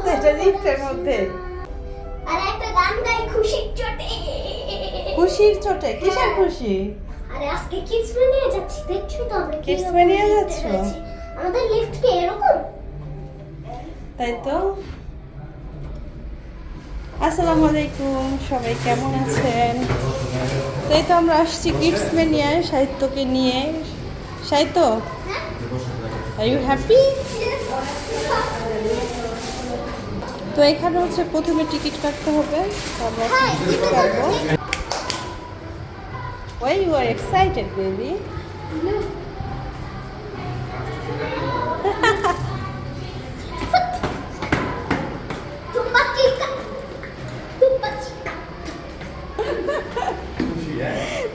আস্তে এটা লিফটের মধ্যে। আর একটা গান গাই খুশির চোটে। খুশির চোটে কিসের খুশি? আরে আজকে কিডস যাচ্ছি দেখছ তো আমরা? যাচ্ছি। আমাদের লিফট কি এরকম? তাই তো? আসসালামু আলাইকুম সবাই কেমন আছেন? তাই তো আমরা আসছি কিডস মেনিয়ায় সাহিত্যকে নিয়ে। সাহিত্য আর ইউ হ্যাপি তো এখানে হচ্ছে প্রথমে টিকিট কাটতে হবে। হ্যাঁ, টিকিট কাটবো। Why you are excited baby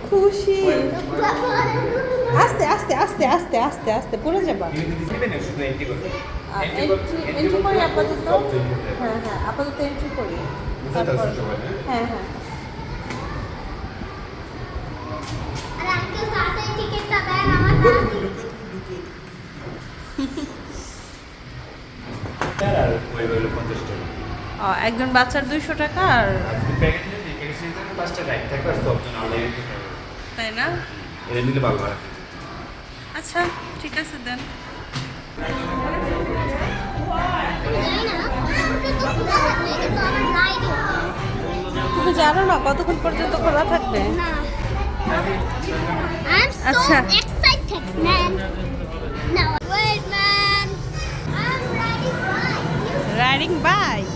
খুশি। আস্তে আস্তে আস্তে আস্তে আস্তে আস্তে পড়ে যাবা এন্ট্রি করি। আপাতত হ্যাঁ হ্যাঁ আপাতত এন্ট্রি করি। হ্যাঁ? হ্যাঁ একজন বাচ্চার দুইশো টাকা আর তাই না? আচ্ছা ঠিক আছে, দেন। তুমি জানো না, কতক্ষণ পর্যন্ত খোলা থাকবে? আচ্ছা। রাইডিং বাইক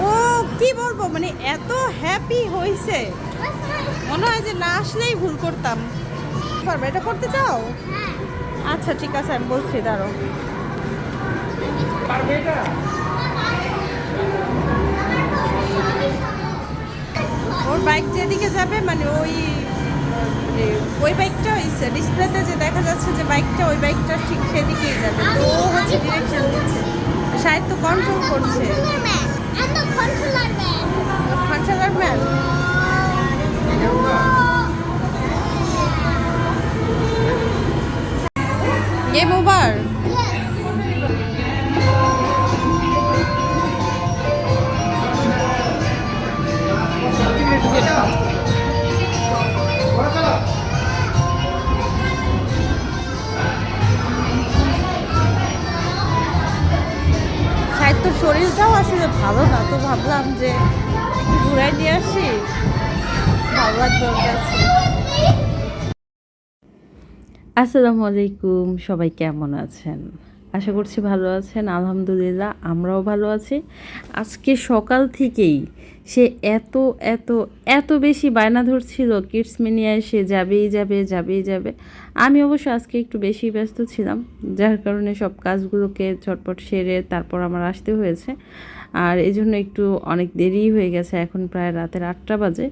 ও, কি বলব মানে এত হ্যাপি হয়েছে মনে হয় যে না আসলেই ভুল করতাম। পারবে এটা করতে চাও। আচ্ছা ঠিক আছে আমি বলছি দাঁড়ো ওর বাইক যেদিকে যাবে মানে ওই ওই বাইকটা ওই ডিসপ্লেতে যে দেখা যাচ্ছে যে বাইকটা ওই বাইকটা ঠিক সেদিকেই যাবে। তো ও হচ্ছে ডিরেকশন দিচ্ছে। সাহিত্য কন্ট্রোল করছে. Controller man game over Yes. Sahitya শরীরটাও আসলে ভালো না? তো ভাবলাম যে ঘুরাই দিয়ে আসি। ভালো লাগবে ওর আসসালামু আলাইকুম, সবাই কেমন আছেন? আশা করছি ভালো আছেন, আলহামদুলিল্লাহ আমরাও ভালো আছি। আজকে সকাল থেকেই সে এত এত এত বেশি বায়না ধরছিল, কিডস মিনিয়ায় সে যাবেই যাবে যাবেই যাবে। আমি অবশ্য আজকে একটু বেশি ব্যস্ত ছিলাম, যার কারণে সব কাজগুলোকে ঝটপট সেরে তারপর আমার আসতে হয়েছে। আর এই জন্য একটু অনেক দেরি হয়ে গেছে, এখন প্রায় রাতের আটটা বাজে।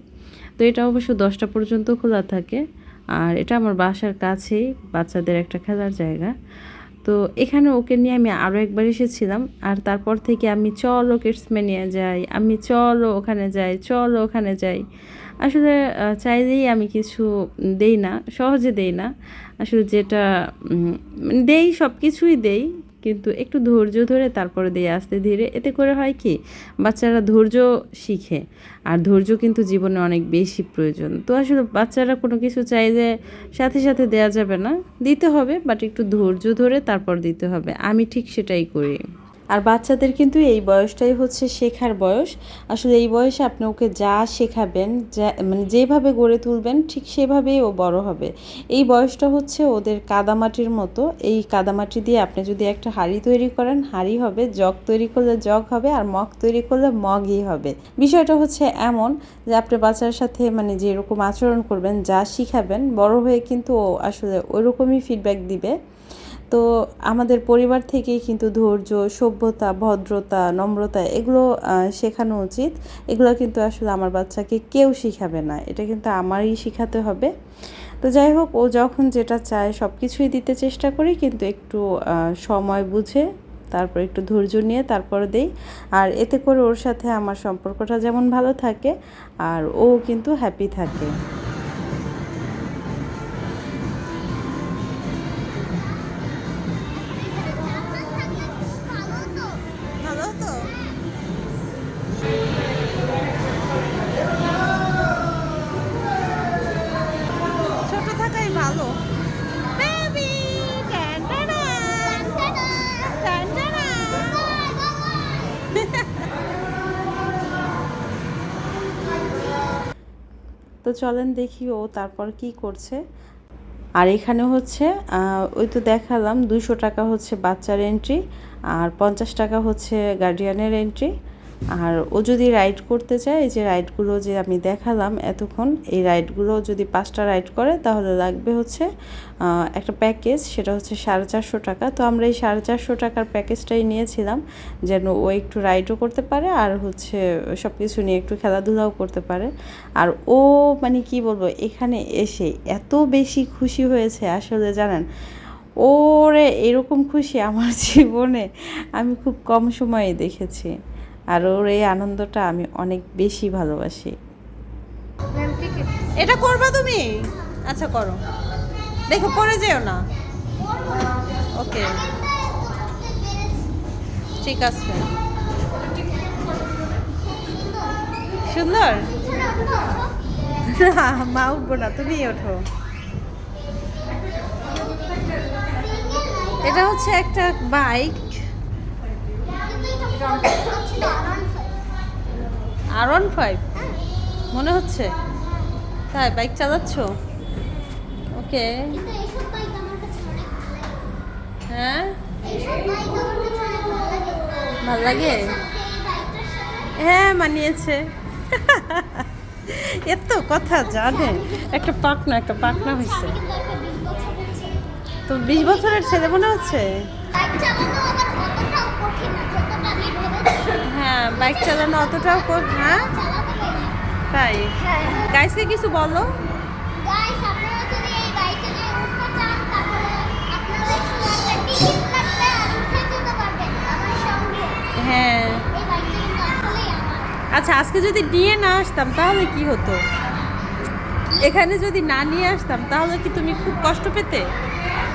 তো এটা অবশ্য দশটা পর্যন্ত খোলা থাকে। আর এটা আমার বাসার কাছেই, বাচ্চাদের একটা খেলার জায়গা। তো এখানে ওকে নিয়ে আমি আরও একবার এসেছিলাম, আর তারপর থেকে আমি চলো কিডসম্যানিয়া যাই, আমি চলো ওখানে যাই, চলো ওখানে যাই। আসলে চাইলেই আমি কিছু দেই না, সহজে দেই না। আসলে যেটা দেই সব কিছুই দেই কিন্তু একটু ধৈর্য ধরে তারপরে দিয়ে আস্তে ধীরে। এতে করে হয় কি? বাচ্চারা ধৈর্য শিখে আর ধৈর্য কিন্তু জীবনে অনেক বেশি প্রয়োজন। তো আসলে বাচ্চারা কোনো কিছু চাই যে সাথে সাথে দেয়া যাবে না। দিতে হবে বাট একটু ধৈর্য ধরে তারপর দিতে হবে। আমি ঠিক সেটাই করি। আর বাচ্চাদের কিন্তু এই বয়সটাই হচ্ছে শেখার বয়স। আসলে এই বয়সে আপনি ওকে যা শেখাবেন, যা মানে যেভাবে গড়ে তুলবেন, ঠিক সেভাবেই ও বড় হবে। এই বয়সটা হচ্ছে ওদের কাদামাটির মতো। এই কাদামাটি দিয়ে আপনি যদি একটা হাঁড়ি তৈরি করেন, হাঁড়ি হবে, জগ তৈরি করলে জগ হবে, আর মগ তৈরি করলে মগই হবে। বিষয়টা হচ্ছে এমন যে আপনি বাচ্চার সাথে মানে যেরকম আচরণ করবেন, যা শিখাবেন, বড় হয়ে কিন্তু ও আসলে ওইরকমই ফিডব্যাক দিবে। তো আমাদের পরিবার থেকেই কিন্তু ধৈর্য, সভ্যতা, ভদ্রতা, নম্রতা এগুলো শেখানো উচিত। এগুলো কিন্তু আসলে আমার বাচ্চাকে কেউ শিখাবে না। এটা কিন্তু আমারই শিখাতে হবে। তো যাই হোক, ও যখন যেটা চায় সব কিছুই দিতে চেষ্টা করি, কিন্তু একটু সময় বুঝে, তারপর একটু ধৈর্য নিয়ে তারপর দেই। আর এতে করে ওর সাথে আমার সম্পর্কটা যেমন ভালো থাকে, আর ও কিন্তু হ্যাপি থাকে। ভালো। তো চলেন দেখি ও তারপর কি করছে। আর এখানে হচ্ছে ওই তো দেখালাম দুশো টাকা হচ্ছে বাচ্চার এন্ট্রি আর পঞ্চাশ টাকা হচ্ছে গার্ডিয়ানের এন্ট্রি আর ও যদি রাইড করতে চায়, এই যে রাইডগুলো যে আমি দেখালাম এতক্ষণ, এই রাইডগুলো যদি পাঁচটা রাইড করে, তাহলে লাগবে হচ্ছে একটা প্যাকেজ সেটা হচ্ছে সাড়ে চারশো টাকা। তো আমরা এই সাড়ে চারশো টাকার প্যাকেজটাই নিয়েছিলাম, যেন ও একটু রাইডও করতে পারে, আর হচ্ছে সব কিছু নিয়ে একটু খেলাধুলাও করতে পারে। আর ও মানে কি বলব, এখানে এসে এত বেশি খুশি হয়েছে আসলে জানেন। ওরে এরকম খুশি আমার জীবনে আমি খুব কম সময়ে দেখেছি। আর ওর এই আনন্দটা আমি অনেক বেশি ভালোবাসি। এটা করবা তুমি? আচ্ছা করো। দেখো পরে যেও না। ওকে। ঠিক আছে। সুন্দর? না মা, উঠবো না, তুমি ওঠো। এটা হচ্ছে একটা বাইক। আর ওয়ান ফাইভ মনে হচ্ছে। তাই বাইক চালাচ্ছ? ওকে। হ্যাঁ? ভালো লাগে? হ্যাঁ মানিয়েছে। এত কথা জানে। একটা পাকনা একটা পাকনা হয়েছে তো বিশ বছরের ছেলে মনে হচ্ছে? বাইক চালানো অতটাও কর হ্যাঁ? তাই? গাইসকে কিছু বলো? হ্যাঁ। আচ্ছা আজকে যদি নিয়ে না আসতাম তাহলে কি হতো? এখানে যদি না নিয়ে আসতাম তাহলে কি তুমি খুব কষ্ট পেতে?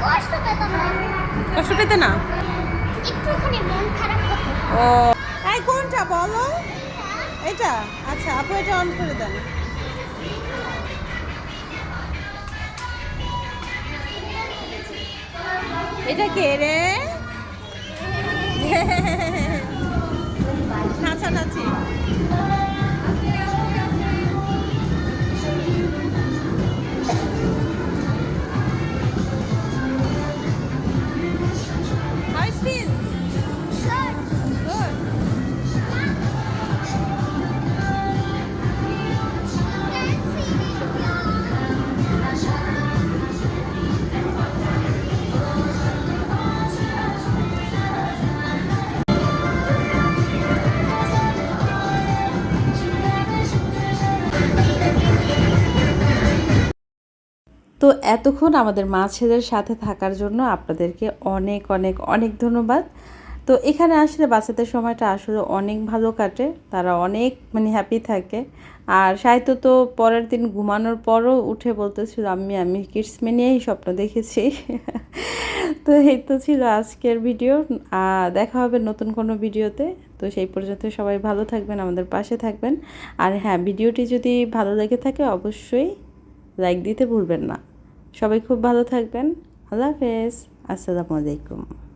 কষ্ট পেতাম না। কষ্ট পেতে না? একটুখানি মন খারাপ হতো। ও। কোনটা বলো? এটা? আচ্ছা আপু এটা অন করে দেন। এটা কে রে? তো এতক্ষণ আমাদের মাছেদের সাথে থাকার জন্য আপনাদেরকে অনেক অনেক অনেক ধন্যবাদ। তো এখানে আসলে বাচ্চাদের সময়টা আসলে অনেক ভালো কাটে, তারা অনেক মানে হ্যাপি থাকে। আর সাহিত্য তো পরের দিন ঘুমানোর পরও উঠে বলতেছিল আমি আমি কিডসমে নিয়েই স্বপ্ন দেখেছি। তো এই তো ছিল আজকের ভিডিও দেখা হবে নতুন কোনো ভিডিওতে তো সেই পর্যন্ত সবাই ভালো থাকবেন, আমাদের পাশে থাকবেন। আর হ্যাঁ ভিডিওটি যদি ভালো লেগে থাকে, অবশ্যই লাইক দিতে ভুলবেন না। সবাই খুব ভালো থাকবেন। আল্লাহ হাফেজ। আসসালামু আলাইকুম।